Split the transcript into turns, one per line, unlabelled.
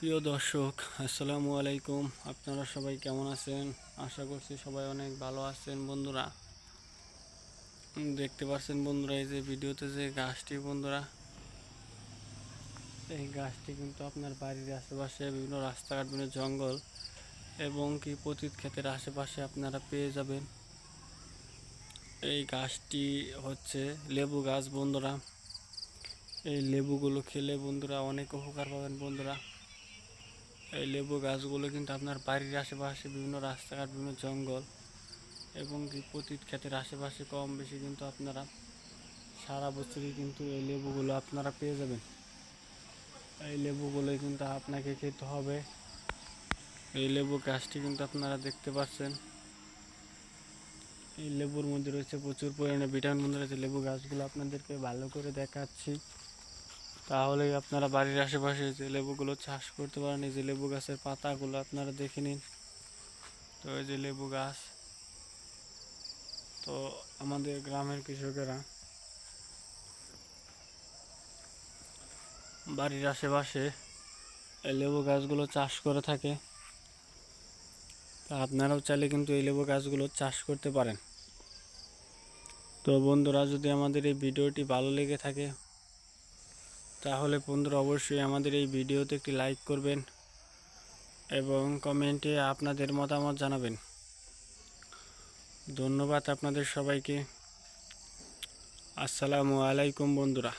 প্রিয় দর্শক, আসসালামু আলাইকুম। আপনারা সবাই কেমন আছেন? আশা করছি সবাই অনেক ভালো আছেন বন্ধুরা। দেখতে পাচ্ছেন বন্ধুরা, এই যে ভিডিওতে যে গাছটি বন্ধুরা, এই গাছটি কিন্তু আপনার বাড়ির আশেপাশে বিভিন্ন রাস্তাঘাট, বিভিন্ন জঙ্গল এবং কি পতিত ক্ষেতের আশেপাশে আপনারা পেয়ে যাবেন। এই গাছটি হচ্ছে লেবু গাছ বন্ধুরা। এই লেবুগুলো খেলে বন্ধুরা অনেক উপকার পাবেন বন্ধুরা। এই লেবু গাছগুলো কিন্তু আপনার বাড়ির আশেপাশে বিভিন্ন রাস্তাঘাট, বিভিন্ন জঙ্গল এবং কি পতিত ক্ষেতের আশেপাশে কম বেশি কিন্তু আপনারা সারা বছরই কিন্তু এই লেবুগুলো আপনারা পেয়ে যাবেন। এই লেবুগুলো কিন্তু আপনাকে খেতে হবে। এই লেবু গাছটি কিন্তু আপনারা দেখতে পাচ্ছেন। এই লেবুর মধ্যে রয়েছে প্রচুর পরিমাণে ভিটামিন বন্ধু রয়েছে লেবু গাছগুলো। আপনাদেরকে ভালো করে দেখাচ্ছি। তাহলে আপনারা বাড়ির আশেপাশে যে লেবুগুলো চাষ করতে পারেন, এই যে লেবু গাছের পাতাগুলো আপনারা দেখে নিন। তো এই যে লেবু গাছ, তো আমাদের গ্রামের কৃষকেরা বাড়ির আশেপাশে এই লেবু গাছগুলো চাষ করে থাকে। তা আপনারাও চাইলে কিন্তু এই লেবু গাছগুলো চাষ করতে পারেন। তো বন্ধুরা, যদি আমাদের এই ভিডিওটি ভালো লেগে থাকে তাহলে বন্ধুরা অবশ্যই আমাদের এই ভিডিওতে একটি লাইক করবেন এবং কমেন্টে আপনাদের মতামত জানাবেন। ধন্যবাদ আপনাদের সবাইকে। আসসালামু আলাইকুম বন্ধুরা।